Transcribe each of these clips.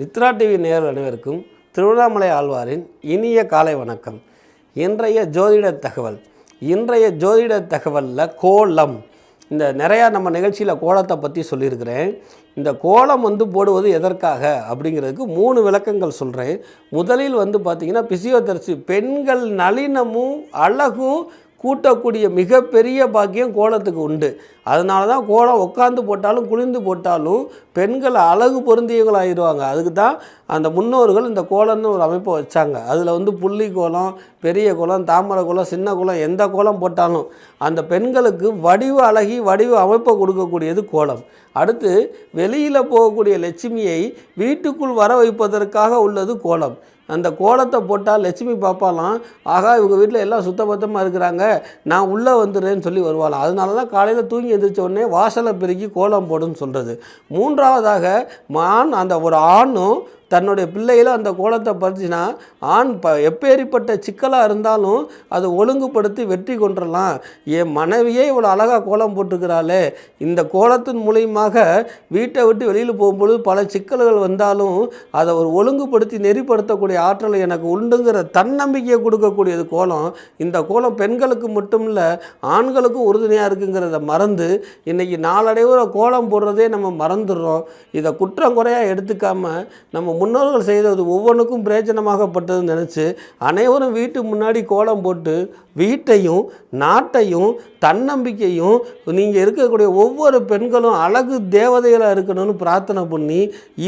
நித்ரா TV நேயர்கள் அனைவருக்கும் திருவண்ணாமலை ஆழ்வாரின் இனிய காலை வணக்கம். இன்றைய ஜோதிட தகவல். இன்றைய ஜோதிட தகவலில் கோலம். இந்த நிறையா நம்ம நிகழ்ச்சியில் கோலத்தை பற்றி சொல்லியிருக்கிறேன். இந்த கோலம் வந்து போடுவது எதற்காக அப்படிங்கிறதுக்கு மூணு விளக்கங்கள் சொல்கிறேன் முதலில் வந்து பார்த்திங்கன்னா பிசியோதெரபி பெண்கள் நளினமும் அழகும் கூட்டக்கூடிய மிகப்பெரிய பாக்கியம் கோலத்துக்கு உண்டு. அதனால தான் கோலம் உட்காந்து போட்டாலும் குளிர்ந்து போட்டாலும் பெண்கள் அழகு பொருந்தியவங்களாகிடுவாங்க அதுக்கு தான் அந்த முன்னோர்கள் இந்த கோலம்னு ஒரு அமைப்பை வச்சாங்க. அதில் வந்து புள்ளி கோலம் பெரிய கோலம் தாமரை கோலம் சின்ன கோலம் எந்த கோலம் போட்டாலும் அந்த பெண்களுக்கு வடிவ அழகி வடிவ அமைப்பை கொடுக்கக்கூடியது கோலம். அடுத்து வெளியில் போகக்கூடிய லட்சுமியை வீட்டுக்குள் வர வைப்பதற்காக உள்ளது கோலம். அந்த கோலத்தை போட்டால் லட்சுமி பாப்பாலாம் ஆகா இவங்க வீட்டில் எல்லாம் சுத்தபத்தமாக இருக்கிறாங்க. நான் உள்ளே வந்துடுறேன்னு சொல்லி வருவாளாம். அதனால தான் காலையில் தூங்கி எந்திரிச்ச உடனே வாசலை பெருக்கி கோலம் போடுன்னு சொல்கிறது மூன்றாவதாக மான் அந்த ஒரு ஆணும் தன்னுடைய பிள்ளைகளும் அந்த கோலத்தை பறிச்சுன்னா ஆண் ப எப்பேறிப்பட்ட சிக்கலாக இருந்தாலும் அதை ஒழுங்குபடுத்தி வெற்றி கொண்டுடலாம் என் மனைவியே இவ்வளோ அழகாக கோலம் போட்டுக்கிறாளே இந்த கோலத்தின் மூலியமாக வீட்டை விட்டு வெளியில் போகும்பொழுது பல சிக்கல்கள் வந்தாலும் அதை ஒரு ஒழுங்குபடுத்தி நெறிப்படுத்தக்கூடிய ஆற்றல் எனக்கு உண்டுங்கிற தன்னம்பிக்கையை கொடுக்கக்கூடியது கோலம். இந்த கோலம் பெண்களுக்கு மட்டும் இல்லை ஆண்களுக்கும் உறுதுணையாக இருக்குங்கிறத மறந்து இன்றைக்கி நாளடைவில் கோலம் போடுறதே நம்ம மறந்துடுறோம். இதை குற்றம் குறையாக எடுத்துக்காமல் நம்ம முன்னோர்கள் செய்தது ஒவ்வொன்றுக்கும் பிரயோஜனமாகப்பட்டதுன்னு நினச்சி அனைவரும் வீட்டு முன்னாடி கோலம் போட்டு வீட்டையும் நாட்டையும் தன்னம்பிக்கையும் நீங்கள் இருக்கக்கூடிய ஒவ்வொரு பெண்களும் அழகு தேவதைகளாக இருக்கணும்னு பிரார்த்தனை பண்ணி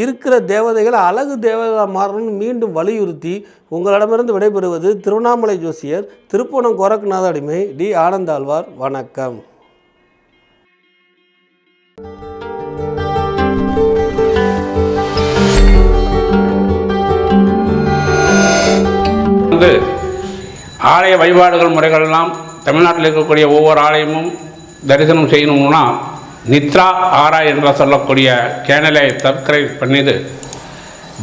இருக்கிற தேவதைகளை அழகு தேவதைகளாக மாறணும்னு மீண்டும் வலியுறுத்தி உங்களிடமிருந்து விடைபெறுவது திருவண்ணாமலை ஜோசியர் திருப்பணம் கோரக்நாத அடிமை டி ஆனந்தாழ்வார். வணக்கம். வந்து ஆலய வழிபாடுகள் முறைகள்லாம் தமிழ்நாட்டில் இருக்கக்கூடிய ஒவ்வொரு ஆலயமும் தரிசனம் செய்யணும்னா நித்ரா ஆரா என்று சொல்லக்கூடிய சேனலை சப்ஸ்கிரைப் பண்ணிது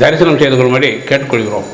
தரிசனம் செய்து கொள்ளும்படி கேட்டுக்கொள்கிறோம்.